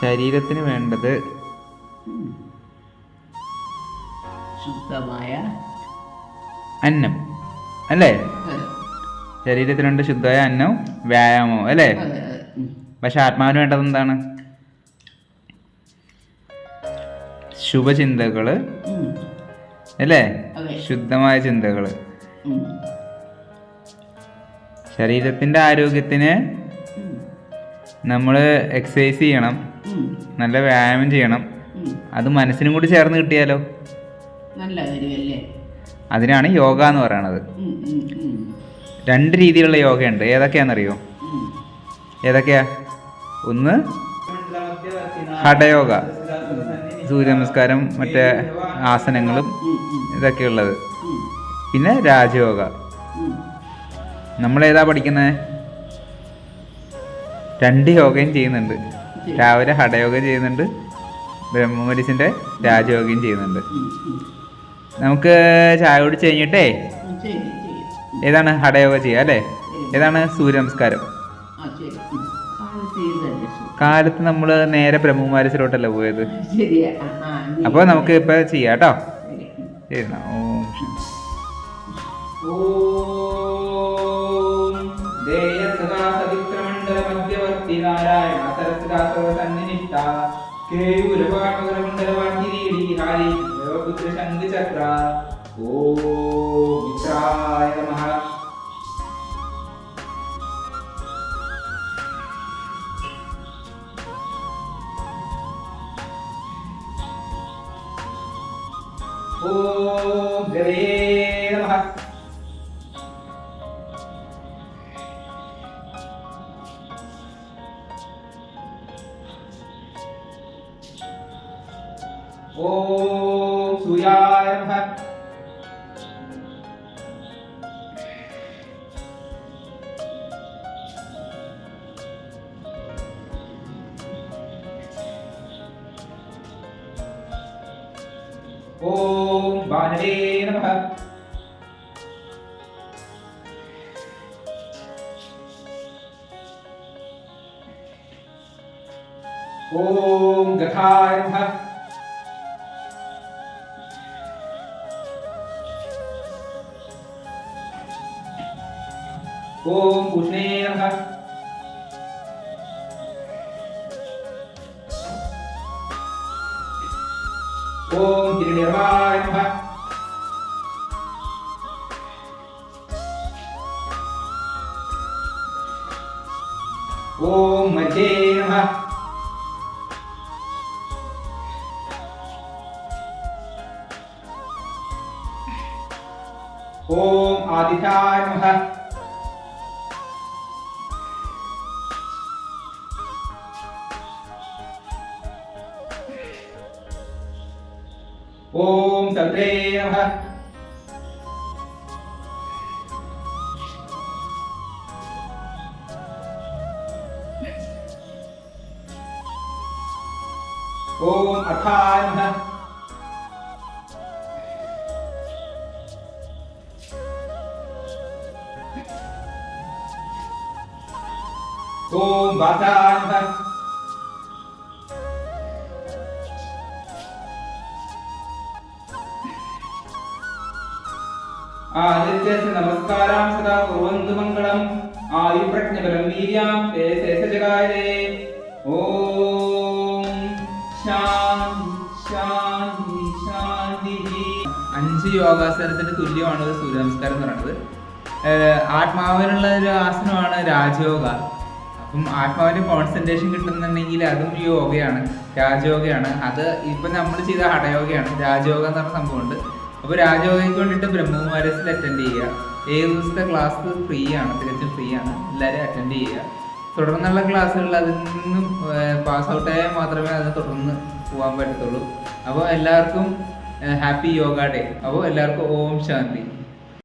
ശരീരത്തിന് വേണ്ടത് ശുദ്ധമായ അന്നം അല്ലേ? ശരീരത്തിനുണ്ട് ശുദ്ധമായ അന്നവും വ്യായാമവും അല്ലേ? പക്ഷെ ആത്മാവിന് വേണ്ടത് എന്താണ്? ശുഭചിന്തകൾ അല്ലേ? ശുദ്ധമായ ചിന്തകൾ. ശരീരത്തിന്റെ ആരോഗ്യത്തിന് നമ്മൾ നമ്മൾ എക്സസൈസ് ചെയ്യണം. നല്ല വ്യായാമം ചെയ്യണം. അത് മനസ്സിനും കൂടി ചേർന്ന് കിട്ടിയാലോ? നല്ല കാര്യമല്ലേ? അതിനാണ് യോഗ എന്ന് പറയണത്. രണ്ട് രീതിയിലുള്ള യോഗയുണ്ട്. ഏതൊക്കെയാണെന്നറിയോ. ഏതൊക്കെയാ? ഒന്ന് ഹഠയോഗ സൂര്യ നമസ്കാരം മറ്റേ ആസനങ്ങളും. ഇതൊക്കെ ഉള്ളത് പിന്നെ രാജയോഗ. നമ്മൾ ഏതാ പഠിക്കുന്നത് രണ്ട് യോഗയും ചെയ്യുന്നുണ്ട്. രാവിലെ ഹഠയോഗ ചെയ്യുന്നുണ്ട്. ബ്രഹ്മമരിസിന്റെ രാജയോഗയും ചെയ്യുന്നുണ്ട്. നമുക്ക് ചായ കുടിച്ച് കഴിഞ്ഞിട്ടേ. ഏതാണ് ഹഠയോഗ ചെയ്യുക അല്ലേ? ഏതാണ് സൂര്യ നമസ്കാരം ആ ശരി. ഉം. കാലത്ത് നമ്മൾ നേരെ ബ്രഹ്മകുമാരിസിലോട്ടല്ലേ പോയത്? അപ്പോൾ നമുക്ക് ഇപ്പൊ ചെയ്യാം കേട്ടോ. ശരി. ഉം. केयूरवामकरमण्डलवाङ्गिरीडिहारी देवपुत्रशङ्खचक्रा नमः ॐ गवे ॐ सूर्याय ॐ बाणवे नमः। ॐ ओम पूषणे नमः ओम हिरण्यवाय नमः ओम मज़े नमः ओम आदिताय नमः ओम सत्रे नमः। ओम अर्थाय ओम ॐ കുർവന്തു മംഗളം. ആയുപ്രജ്ഞബലം വീര്യാം. തേ ശേഷജഗായതേ ഓം ശാന്തി ശാന്തി അഞ്ച് യോഗാസനത്തിന്റെ തുല്യമാണ് സൂര്യ നമസ്കാരം എന്ന് പറയുന്നത്. ആത്മാവിനുള്ള ഒരു ആസനമാണ് രാജയോഗ. അപ്പം ആത്മാവിന് കോൺസെൻട്രേഷൻ കിട്ടുന്നുണ്ടെങ്കിൽ അതും യോഗയാണ് രാജയോഗയാണ്. അത് ഇപ്പം നമ്മൾ ചെയ്ത ഹഠയോഗയാണ്. രാജയോഗ എന്ന് പറഞ്ഞ സംഭവമുണ്ട്. അപ്പോൾ രാജയോഗയ്ക്ക് വേണ്ടിയിട്ട് ബ്രഹ്മകുമാരസിൽ അറ്റൻഡ് ചെയ്യുക. ഏഴ് ദിവസത്തെ ക്ലാസ് ഫ്രീ ആണ് തികച്ചും ഫ്രീ ആണ്. എല്ലാവരും അറ്റൻഡ് ചെയ്യുക. തുടർന്നുള്ള ക്ലാസ്സുകളിൽ അതിൽ നിന്നും പാസ് ഔട്ടായാൽ മാത്രമേ അത് തുടർന്ന് പോകാൻ പറ്റത്തുള്ളൂ. അപ്പോൾ എല്ലാവർക്കും ഹാപ്പി യോഗ ഡേ അപ്പോൾ എല്ലാവർക്കും ഓം ശാന്തി.